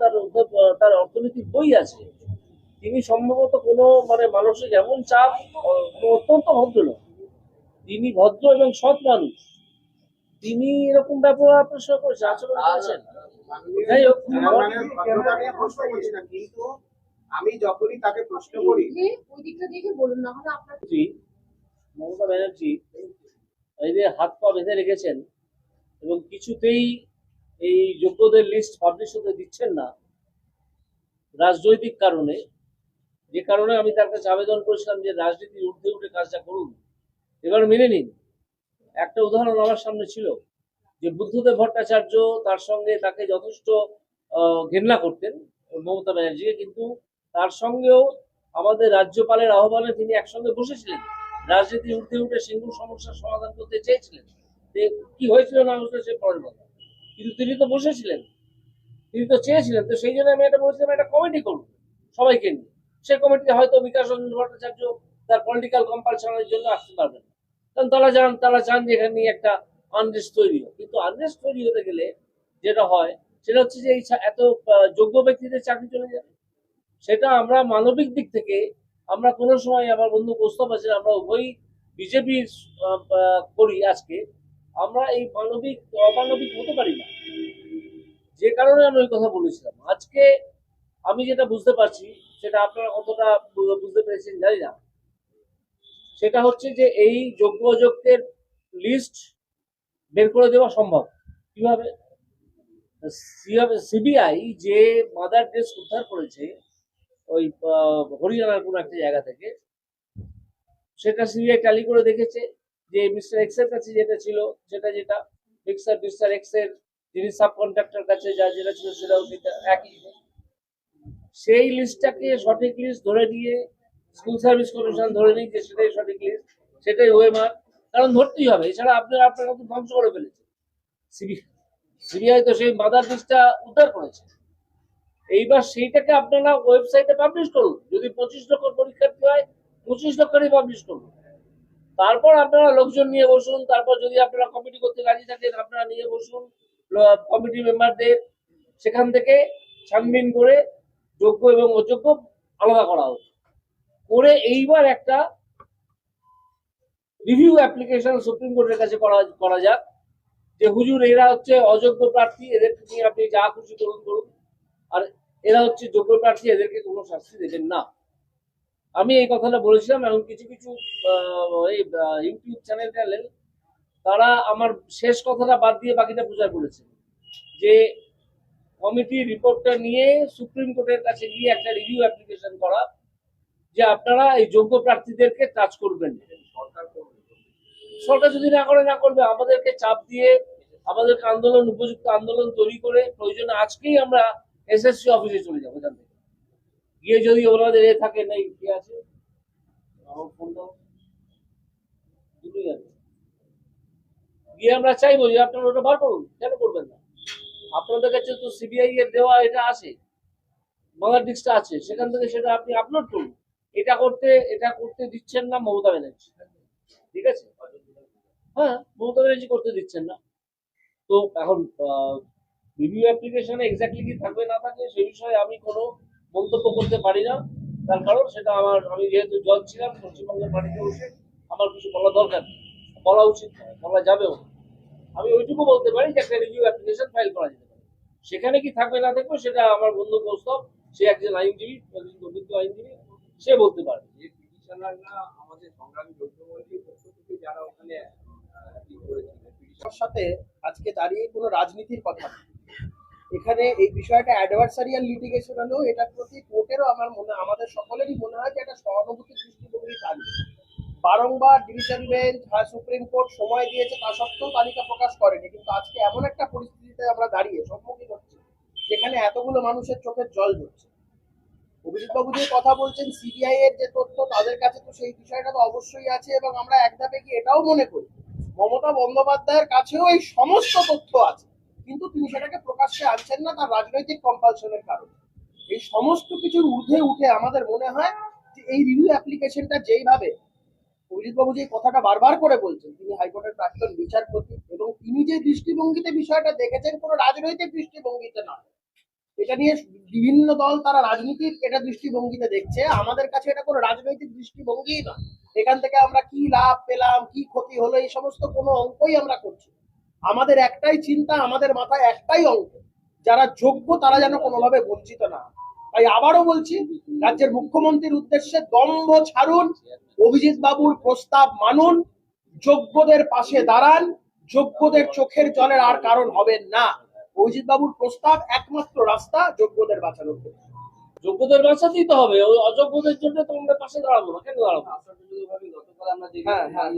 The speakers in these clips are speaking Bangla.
তার তার অর্থনৈতিক বই আছে। তিনি সম্ভবত কোনো মানে মানুষের এমন চাপ অত্যন্ত ভদ্রলোক তিনি ভদ্র এবং সৎ মানুষ। তিনি এরকম ব্যবহার আপনার সঙ্গে করেছে আচরণ করেছেন। যাই হোক আমার- ক্যামেরা নিয়ে প্রশ্ন করছি না কিন্তু আমি যখনই তাকে প্রশ্ন করি ওই দিকটা দেখে বলুন না হলে আপনার মমতা ব্যানার্জি এই যে হাত পা বেঁধে রেখেছেন এবং কিছুতেই এই যোগ্যদের লিস্ট পাবলিশ হতে দিচ্ছেন না, রাজনৈতিক কারণে। যে কারণে আমি তার কাছে আবেদন করেছিলাম যে রাজনীতির ঊর্ধ্বে উঠে কাজটা করুন। এবার মেনে নিন। একটা উদাহরণ আমার সামনে ছিল, যে বুদ্ধদেব ভট্টাচার্য তার সঙ্গে তাকে যথেষ্ট ঘেন্না করতেন মমতা ব্যানার্জিকে, কিন্তু তার সঙ্গেও আমাদের রাজ্যপালের আহ্বানে তিনি একসঙ্গে বসেছিলেন। রাজনীতি উঠতে উঠে সিঙ্গুর সমস্যার সমাধান করতে চেয়েছিলেন। কি হয়েছিল না হয়েছিল সে পরের কথা। কিন্তু তিনি তো বসেছিলেন। তিনি তো চেয়েছিলেন। তো সেই জন্য আমি এটা বলেছিলাম, একটা কমিটি করুন সবাইকে নিয়ে। সে কমিটিতে হয়তো বিকাশ রঞ্জন ভট্টাচার্য তার পলিটিক্যাল কম্পালশনের জন্য আসতে পারবেন কারণ তারা চান তারা চান যে এখানে একটা আনরেস্ট তৈরি হোক। কিন্তু আনরেস্ট তৈরি হতে গেলে যেটা হয়, সেটা হচ্ছে যে এই এত যোগ্য ব্যক্তিদের চাকরি চলে যাবে। সেটা আমরা মানবিক দিক থেকে আমরা কোনো সময় আমার বন্ধু প্রস্তাব আছে আমরা উভয়ই বিজেপি করি আজকে। আমরা এই মানবিক, অমানবিক হতে পারি না। যে কারণে আমি ওই কথা বলেছিলাম। আজকে আমি যেটা বুঝতে পারছি, সেটা আপনারা কতটা বুঝতে পেরেছেন জানি না। সেটা হচ্ছে যে এই যোগ্য অযোগ্যের লিস্ট বের করে দেওয়া সম্ভব। কীভাবে? সিবিআই যে মাদার ড্রেস উদ্ধার করেছে, ওই হরিয়ানার কোনো একটা জায়গা থেকে, সেটা সিবিআই টালি করে দেখেছে। যে মিস্টার এক্সের কাছে যেটা ছিল সেটা যেটা মিক্সার মিস্টার এক্সের যিনি সাব কন্ট্রাক্টর কাছে যা যেটা ছিল সেটাও সেটা একই। সেই লিস্টটাকে সঠিক লিস্ট ধরে নিয়ে স্কুল সার্ভিস কমিশন ধরে নিয়ে যে সেটাই সঠিক লিস্ট সেটাই ওয়েমার। কারণ ধরতেই হবে, এছাড়া আপনার আপনার কিন্তু ধ্বংস করে ফেলেছে সিবিআই সিবিআই তো সেই মাদার লিস্টটা উদ্ধার করেছে। এইবার সেইটাকে আপনারা ওয়েবসাইটে পাবলিশ করুন। যদি পঁচিশ লক্ষ পরীক্ষার্থী হয়, পঁচিশ লক্ষেরই পাবলিশ করুন। তারপর আপনারা লোকজন নিয়ে বসুন, তারপর যদি আপনারা কমিটি করতে রাজি থাকেন, আপনারা নিয়ে বসুন কমিটি মেম্বারদের সেখান থেকে ছানবিন করে যোগ্য এবং অযোগ্য আলাদা করা হোক। করে এইবার একটা রিভিউ অ্যাপ্লিকেশন সুপ্রিম কোর্টের কাছে করা করা যাক যে হুজুর এরা হচ্ছে অযোগ্য প্রার্থী, এদেরকে নিয়ে আপনি যা খুশি করুন করুন। আর এরা হচ্ছে যোগ্য প্রার্থী, এদেরকে কোনো শাস্তি দেবেন না। আমি এই কথাটা বলেছিলাম এবং কিছু কিছু ইউটিউব চ্যানেল ট্যানেল তারা আমার শেষ কথাটা বাদ দিয়ে বাকিটা প্রচার করেছে। যে কমিটি রিপোর্টটা নিয়ে সুপ্রিম কোর্টের কাছে গিয়ে একটা রিভিউ অ্যাপ্লিকেশন করা, যে আপনারা এই যোগ্য প্রার্থীদেরকে টাচ করবেন। সরকার যদি না করে, না করবে, আমাদেরকে চাপ দিয়ে আমাদেরকে আন্দোলন, উপযুক্ত আন্দোলন তৈরি করে প্রয়োজনে আজকেই আমরা এসএসসি অফিসে চলে যাব থেকে গিয়ে যদি ওনাদের এ থাকে, নেই, কি আছে? আমার ফোন দাও। দুটোই আছে। গিয়ে আমরা চাইব যে আপনারা ওটা বার করুন। কেন করবেন না? আপনাদের কাছে তো সিবিআই এর দেওয়া এটা আছে। বাংলা ডিস্কটা আছে। সেখান থেকে সেটা আপনি আপলোড করুন। এটা করতে এটা করতে দিচ্ছেন না মমতা ব্যানার্জি। ঠিক আছে? হ্যাঁ মমতা ব্যানার্জি করতে দিচ্ছেন না। তো এখন রিভিউ অ্যাপ্লিকেশনে এক্স্যাক্টলি কি থাকবে না থাকবে সে বিষয়ে আমি কোনো মন্তব্য করতে পারি না তার কারণ সেটা আমার আমি যেহেতু জজ ছিলাম পশ্চিমবঙ্গের মাটিতে বসে আমার কিছু বলা দরকার নেই। বলা উচিত নয়, বলা যাবেও আমি ওইটুকু বলতে পারি যে একটা রিভিউ অ্যাপ্লিকেশন ফাইল করা যেতে পারে সেখানে কি থাকবে না থাকবে সেটা আমার বন্ধু কৌস্তব সে একজন আইনজীবী একজন অভিজ্ঞ আইনজীবী সে বলতে পারে যে পিটিশনাররা আমাদের সংগ্রামী যৌথমন্ত্রীর পক্ষ থেকে যারা ওখানে সাথে আজকে দাঁড়িয়ে কোনো রাজনীতির কথা। এখানে এই বিষয়টা অ্যাডভার্সারিয়াল লিটিগেশন হলেও এটার প্রতি কোর্টেরও আমার মনে, আমাদের সকলেরই মনে হয় যে একটা সহানুভূতির দৃষ্টিভঙ্গি থাকবে। বারংবার ডিভিশন বেঞ্চ বা সুপ্রিম কোর্ট সময় দিয়েছে তা সত্ত্বেও তালিকা প্রকাশ করেনি। কিন্তু আজকে এমন একটা পরিস্থিতিতে আমরা দাঁড়িয়ে সম্মুখীন হচ্ছি, যেখানে এতগুলো মানুষের চোখের জল ঝরছে অভিজিৎ বাবু যে কথা বলছেন সিবিআই এর যে তথ্য, তাদের কাছে তো সেই বিষয়টা তো অবশ্যই আছে এবং আমরা এক ধাপে কি এটাও মনে করি। মমতা বন্দ্যোপাধ্যায়ের কাছেও এই সমস্ত তথ্য আছে। কিন্তু তিনি সেটাকে প্রকাশ্যে আনছেন না তার রাজনৈতিক কম্পালশনের কারণে। এই সমস্ত কিছুর ঊর্ধ্বে উঠে আমাদের মনে হয় যে এই রিভিউ অ্যাপ্লিকেশনটা যেইভাবে অভিজিৎ বাবু যে কথাটা বারবার করে বলছেন, তিনি হাইকোর্টের প্রাক্তন বিচারপতি এবং তিনি যে দৃষ্টিভঙ্গিতে বিষয়টা দেখেছেন কোনো রাজনৈতিক দৃষ্টিভঙ্গিতে নয়। এটা নিয়ে বিভিন্ন দল তারা রাজনীতির এটা দৃষ্টিভঙ্গিতে দেখছে, আমাদের কাছে এটা কোনো রাজনৈতিক দৃষ্টিভঙ্গি না এখান থেকে আমরা কি লাভ পেলাম, কি ক্ষতি হলো, এই সমস্ত কোনো অঙ্কই আমরা করছি। আমাদের একটাই চিন্তা, আমাদের মাথায় একটাই অঙ্ক। যারা যোগ্য, তারা যেন কোনোভাবে বঞ্চিত না তাই আবারও বলছি, রাজ্যের মুখ্যমন্ত্রীর উদ্দেশ্যে দম্ভ ছাড়ুন, অভিজিৎ বাবুর প্রস্তাব মানুন, যোগ্যদের পাশে দাঁড়ান, যোগ্যদের চোখের জলের আর কারণ হবেন না। অভিজিৎ বাবুর প্রস্তাব একমাত্র রাস্তা যোগ্যদের বাঁচানোর জন্য। যোগ্যদের বাঁচাতেই তো হবে ওই অযোগ্যদের জন্য তো আমরা পাশে দাঁড়াবো না কেন দাঁড়াবো? দেখি হ্যাঁ, হ্যাঁ।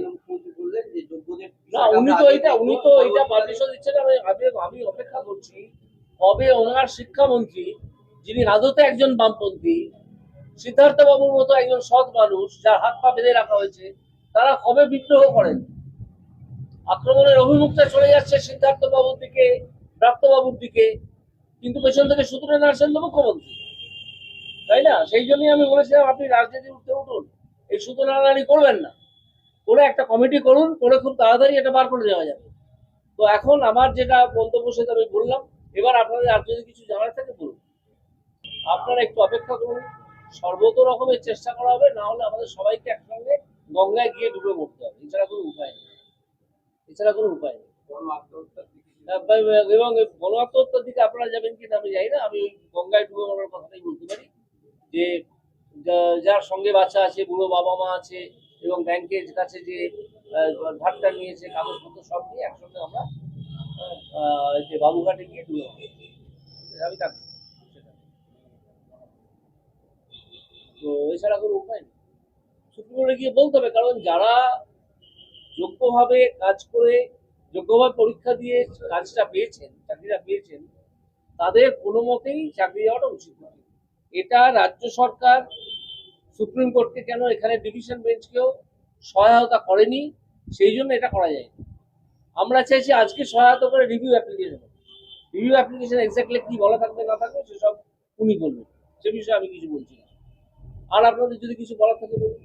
না উনি তো এটা উনি তো এটা পারমিশন দিচ্ছেন আমি আমি অপেক্ষা করছি কবে ওনার শিক্ষামন্ত্রী যিনি আদতে একজন বামপন্থী সিদ্ধার্থ বাবুর মতো একজন সৎ মানুষ যার হাত পা বেঁধে রাখা হয়েছে তারা কবে বিদ্রোহ করেন? আক্রমণের অভিমুখটা চলে যাচ্ছে সিদ্ধার্থ বাবুর দিকে প্রাপ্ত বাবুর দিকে কিন্তু পেছন থেকে সুতরে না আসেন তো মুখ্যমন্ত্রী। তাই না? সেই জন্যই আমি বলেছিলাম, আপনি রাজনীতি উঠতে উঠুন। এই সুতরাং করবেন না। করে একটা কমিটি করুন, করে খুব তাড়াতাড়ি এটা বার করে দেওয়া যাবে। তো এখন আমার যেটা মন্তব্য সেটা আমি বললাম। এবার আপনাদের আর যদি কিছু জানার থাকে বলুন। আপনারা একটু অপেক্ষা করুন। সর্বত রকমের চেষ্টা করা হবে, না হলে আমাদের সবাইকে একসঙ্গে গঙ্গায় গিয়ে ডুবে মরতে হবে। এছাড়া কোনো উপায় নেই। এছাড়া কোনো উপায় নেই। এবং গণ আত্মহত্যার দিকে আপনারা যাবেন কিনা আমি জানি না। আমি ওই গঙ্গায় ডুবে মরার কথাটাই বলতে পারি। যে যার সঙ্গে বাচ্চা আছে, বুড়ো বাবা মা আছে এবং ব্যাংকের কাছে যে ধারটা নিয়েছে, কাগজপত্র সব নিয়ে একসঙ্গে আমরা যে বাবুঘাটে গিয়ে ডুবে। আমি সেটা। তো এছাড়া কোনো উপায় নেই সুপ্রিম কোর্টে গিয়ে বলতে হবে, কারণ যারা যোগ্যভাবে কাজ করে, যোগ্যভাবে পরীক্ষা দিয়ে কাজটা পেয়েছেন, চাকরিটা পেয়েছেন, তাদের কোনো মতেই চাকরি দেওয়াটা উচিত নয় এটা রাজ্য সরকার সুপ্রিম কোর্টকে কেন এখানে ডিভিশন বেঞ্চকেও সহায়তা করেনি? সেই জন্য এটা করা যায় আমরা চাইছি আজকে সহায়তা করে review application review application exactly কি বলা থাকবে, না থাকবে, সেসব উনি বলবেন। সে বিষয়ে আমি কিছু বলছি না। আর আপনাদের যদি কিছু বলার থাকে বলুন।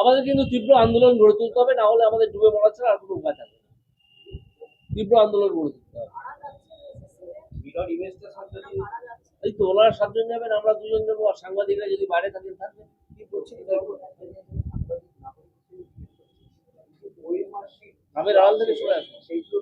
আমাদের কিন্তু তীব্র আন্দোলন গড়ে তুলতে হবে, না হলে আমাদের ডুবে মরা ছাড়া আর কোনো উপায় থাকবে তীব্র আন্দোলন গড়ে তুলতে হবে। এই তো ওনারা সাতজন যাবেন আমরা দুজন যাব আর সাংবাদিকরা যদি বাইরে থাকেন থাকবেন কি মাসিক গ্রামের আড়াল থেকে সরে আসবে। সেইগুলো